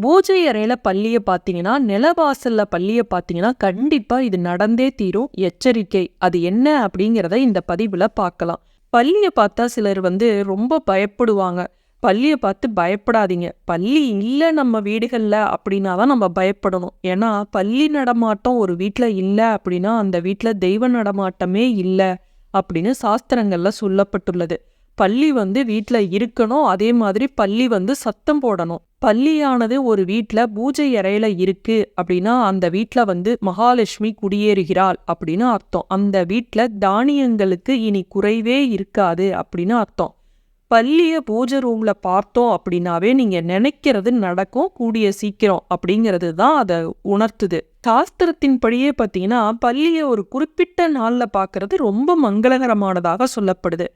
பூஜை அறையில பள்ளியை பார்த்தீங்கன்னா, நிலவாசல்ல பள்ளியை பார்த்தீங்கன்னா, கண்டிப்பா இது நடந்தே தீரும். எச்சரிக்கை. அது என்ன அப்படிங்கிறத இந்த பதிவுல பார்க்கலாம். பள்ளியை பார்த்தா சிலர் வந்து ரொம்ப பயப்படுவாங்க. பள்ளியை பார்த்து பயப்படாதீங்க. பள்ளி இல்ல நம்ம வீடுகள்ல அப்படின்னா தான் நம்ம பயப்படணும். ஏன்னா, பள்ளி நடமாட்டம் ஒரு வீட்ல இல்ல அப்படின்னா, அந்த வீட்ல தெய்வ நடமாட்டமே இல்ல அப்படின்னு சாஸ்திரங்கள்ல சொல்லப்பட்டுள்ளது. பள்ளி வந்து வீட்டில் இருக்கணும். அதே மாதிரி பள்ளி வந்து சத்தம் போடணும். பள்ளியானது ஒரு வீட்ல பூஜை அறையில் இருக்கு அப்படின்னா, அந்த வீட்ல வந்து மகாலட்சுமி குடியேறுகிறாள் அப்படின்னு அர்த்தம். அந்த வீட்ல தானியங்களுக்கு இனி குறைவே இருக்காது அப்படின்னு அர்த்தம். பள்ளியை பூஜை ரூம்ல பார்த்தோம் அப்படின்னாவே நீங்க நினைக்கிறது நடக்கும் கூடிய சீக்கிரம் அப்படிங்கிறது தான் அதை உணர்த்துது. சாஸ்திரத்தின்படியே பார்த்தீங்கன்னா, பள்ளியை ஒரு குறிப்பிட்ட நாள்ல பார்க்கறது ரொம்ப மங்களகரமானதாக சொல்லப்படுது.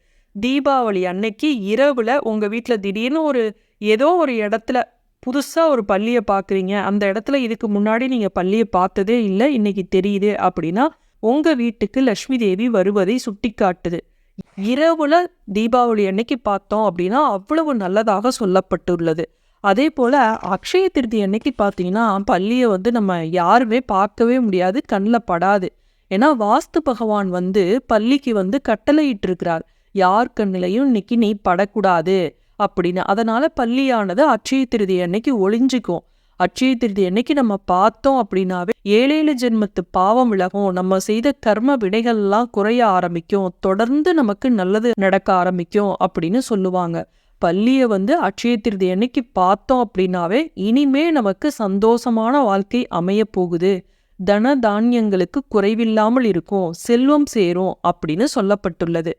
தீபாவளி அன்னைக்கு இரவில் உங்கள் வீட்டில் திடீர்னு ஒரு ஏதோ ஒரு இடத்துல புதுசாக ஒரு பள்ளியை பார்க்குறீங்க. அந்த இடத்துல இதுக்கு முன்னாடி நீங்கள் பள்ளியை பார்த்ததே இல்லை இன்னைக்கு தெரியுது அப்படின்னா, உங்கள் வீட்டுக்கு லக்ஷ்மி தேவி வருவதை சுட்டிக்காட்டுது. இரவுல தீபாவளி அன்னைக்கு பார்த்தோம் அப்படின்னா, அவ்வளவு நல்லதாக சொல்லப்பட்டுள்ளது. அதே போல் அக்ஷய திருதி அன்னைக்கு பார்த்தீங்கன்னா, பள்ளியை வந்து நம்ம யாருமே பார்க்கவே முடியாது. கண்ணில் படாது. ஏன்னா, வாஸ்து பகவான் வந்து பள்ளிக்கு வந்து கட்டளையிட்டிருக்கிறார். யார் கண்ணிலையும் இன்னைக்கு நீ படக்கூடாது அப்படின்னு. அதனால பள்ளியானது அட்சய திருதி அன்னைக்கு ஒளிஞ்சிக்கும் அட்சய திருதி அன்னைக்கு நம்ம பார்த்தோம் அப்படின்னாவே ஏழேழு ஜென்மத்து பாவம் விலகும். நம்ம செய்த கர்ம விடைகள்லாம் குறைய ஆரம்பிக்கும். தொடர்ந்து நமக்கு நல்லது நடக்க ஆரம்பிக்கும் அப்படின்னு சொல்லுவாங்க. பள்ளியை வந்து அட்சய திருதி அன்னைக்கு பார்த்தோம் அப்படின்னாவே இனிமே நமக்கு சந்தோஷமான வாழ்க்கை அமைய போகுது. தன தானியங்களுக்கு குறைவில்லாமல் இருக்கும். செல்வம் சேரும் அப்படின்னு சொல்லப்பட்டுள்ளது.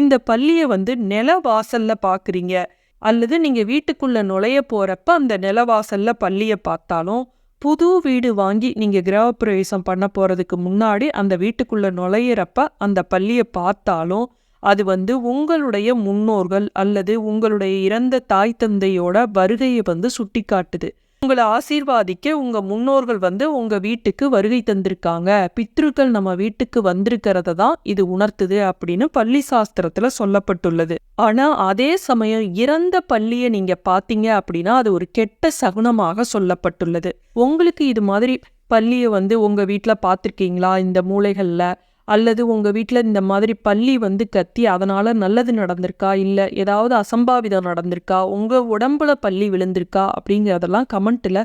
இந்த பள்ளியை வந்து நில வாசல்ல பார்க்குறீங்க. அல்லது நீங்கள் வீட்டுக்குள்ள நுழைய போறப்ப அந்த நிலவாசல்ல பள்ளியை பார்த்தாலும், புது வீடு வாங்கி நீங்கள் கிரகப்பிரவேசம் பண்ண போகிறதுக்கு முன்னாடி அந்த வீட்டுக்குள்ள நுழையிறப்ப அந்த பள்ளியை பார்த்தாலும், அது வந்து உங்களுடைய முன்னோர்கள் அல்லது உங்களுடைய இறந்த தாய் தந்தையோட வருகையை வந்து சுட்டிக்காட்டுது. உங்களை ஆசீர்வாதிக்க உங்க முன்னோர்கள் வந்து உங்க வீட்டுக்கு வருகை தந்திருக்காங்க. பித்ருக்கள் நம்ம வீட்டுக்கு வந்திருக்கிறத தான் இது உணர்த்துது அப்படின்னு பள்ளி சாஸ்திரத்துல சொல்லப்பட்டுள்ளது. ஆனா, அதே சமயம் இறந்த பள்ளியை நீங்க பார்த்தீங்க அப்படின்னா, அது ஒரு கெட்ட சகுனமாக சொல்லப்பட்டுள்ளது. உங்களுக்கு இது மாதிரி பள்ளியை வந்து உங்க வீட்டில் பார்த்துருக்கீங்களா? இந்த மூளைகளில் அல்லது உங்க வீட்ல இந்த மாதிரி பள்ளி வந்து கத்தி அதனால நல்லது நடந்திருக்கா? இல்லை ஏதாவது அசம்பாவிதம் நடந்திருக்கா? உங்க உடம்புல பள்ளி விழுந்திருக்கா? அப்படிங்கிறதெல்லாம் கமெண்ட்ல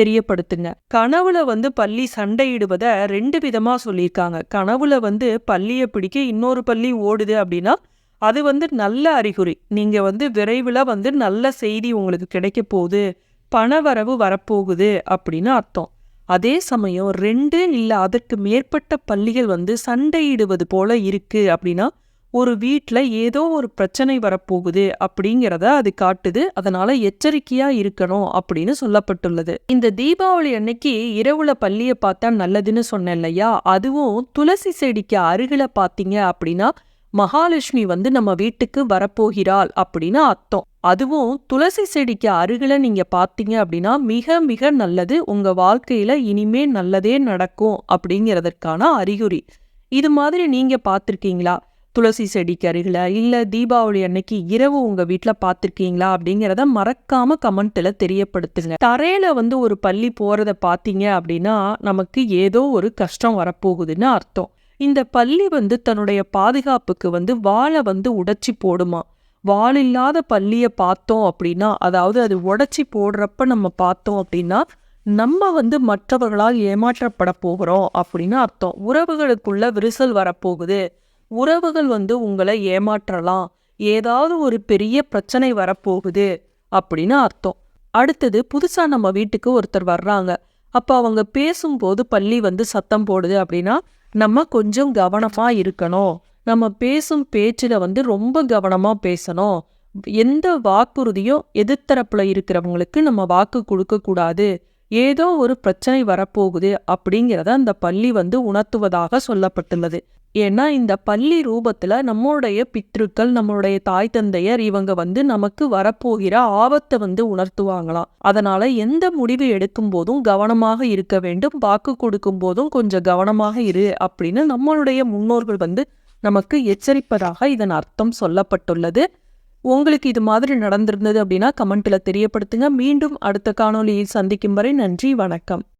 தெரியப்படுத்துங்க. கனவுல வந்து பள்ளி சண்டையிடுவதை ரெண்டு விதமா சொல்லியிருக்காங்க. கனவுல வந்து பள்ளியை பிடிக்க இன்னொரு பள்ளி ஓடுது அப்படின்னா, அது வந்து நல்ல அறிகுறி. நீங்கள் வந்து விரைவில வந்து நல்ல செய்தி உங்களுக்கு கிடைக்கப் போகுது. பணவரவு வரப்போகுது அப்படின்னு அர்த்தம். அதே சமயம் ரெண்டு இல்ல அதற்கு மேற்பட்ட பள்ளிகள் வந்து சண்டையிடுவது போல இருக்கு அப்படின்னா, ஒரு வீட்ல ஏதோ ஒரு பிரச்சனை வரப்போகுது அப்படிங்கிறத அது காட்டுது. அதனால எச்சரிக்கையா இருக்கணும் அப்படின்னு சொல்லப்பட்டுள்ளது. இந்த தீபாவளி அன்னைக்கு இரவுல பள்ளியை பார்த்தா நல்லதுன்னு சொன்னேன் இல்லையா? அதுவும் துளசி செடிக்கு அருகில பார்த்தீங்க அப்படின்னா, மகாலட்சுமி வந்து நம்ம வீட்டுக்கு வரப்போகிறாள் அப்படின்னு அர்த்தம். அதுவும் துளசி செடிக்கு அருகில நீங்க பார்த்தீங்க அப்படின்னா, மிக மிக நல்லது. உங்க வாழ்க்கையில இனிமே நல்லதே நடக்கும் அப்படிங்கிறதற்கான அறிகுறி. இது மாதிரி நீங்க பார்த்துருக்கீங்களா? துளசி செடிக்கு அருகில் இல்ல தீபாவளி அன்னைக்கு இரவு உங்க வீட்டில் பார்த்துருக்கீங்களா? அப்படிங்கிறத மறக்காம கமெண்ட்ல தெரியப்படுத்துங்க. தரையில வந்து ஒரு பள்ளி போறத பார்த்தீங்க அப்படின்னா, நமக்கு ஏதோ ஒரு கஷ்டம் வரப்போகுதுன்னு அர்த்தம். இந்த பள்ளி வந்து தன்னுடைய பாதுகாப்புக்கு வந்து வாழை வந்து உடைச்சி போடுமாம். வால் இல்லாத பள்ளியை பார்த்தோம் அப்படின்னா, அதாவது அது உடைச்சி போடுறப்ப நம்ம பார்த்தோம் அப்படின்னா, நம்ம வந்து மற்றவர்களால் ஏமாற்றப்பட போகிறோம் அப்படின்னு அர்த்தம். உறவுகளுக்குள்ள விரிசல் வரப்போகுது. உறவுகள் வந்து உங்கள ஏமாற்றலாம். ஏதாவது ஒரு பெரிய பிரச்சனை வரப்போகுது அப்படின்னு அர்த்தம். அடுத்தது புதுசா நம்ம வீட்டுக்கு ஒருத்தர் வர்றாங்க. அப்ப அவங்க பேசும்போது பள்ளி வந்து சத்தம் போடுது அப்படின்னா, நம்ம கொஞ்சம் கவனமாக இருக்கணும். நம்ம பேசும் பேச்சில் வந்து ரொம்ப கவனமாக பேசணும். எந்த வாக்குறுதியும் எதிர்த்தரப்புல இருக்கிறவங்களுக்கு நம்ம வாக்கு கொடுக்கக்கூடாது ஏதோ ஒரு பிரச்சனை வரப்போகுது அப்படிங்கிறத அந்த பள்ளி வந்து உணர்த்துவதாக சொல்லப்பட்டுள்ளது. ஏன்னா, இந்த பள்ளி ரூபத்தில் நம்மளுடைய பித்ருக்கள், நம்மளுடைய தாய் தந்தையர் இவங்க வந்து நமக்கு வரப்போகிற ஆபத்தை வந்து உணர்த்துவாங்களாம். அதனால எந்த முடிவு எடுக்கும்போதும் கவனமாக இருக்க வேண்டும். வாக்கு கொடுக்கும்போதும் கொஞ்சம் கவனமாக இரு அப்படின்னு நம்மளுடைய முன்னோர்கள் வந்து நமக்கு எச்சரிப்பதாக இதன் அர்த்தம் சொல்லப்பட்டுள்ளது. உங்களுக்கு இது மாதிரி நடந்திருந்தது அப்படின்னா கமெண்ட்ல தெரியப்படுத்துங்க. மீண்டும் அடுத்த காணொலியை சந்திக்கும் வரை நன்றி வணக்கம்.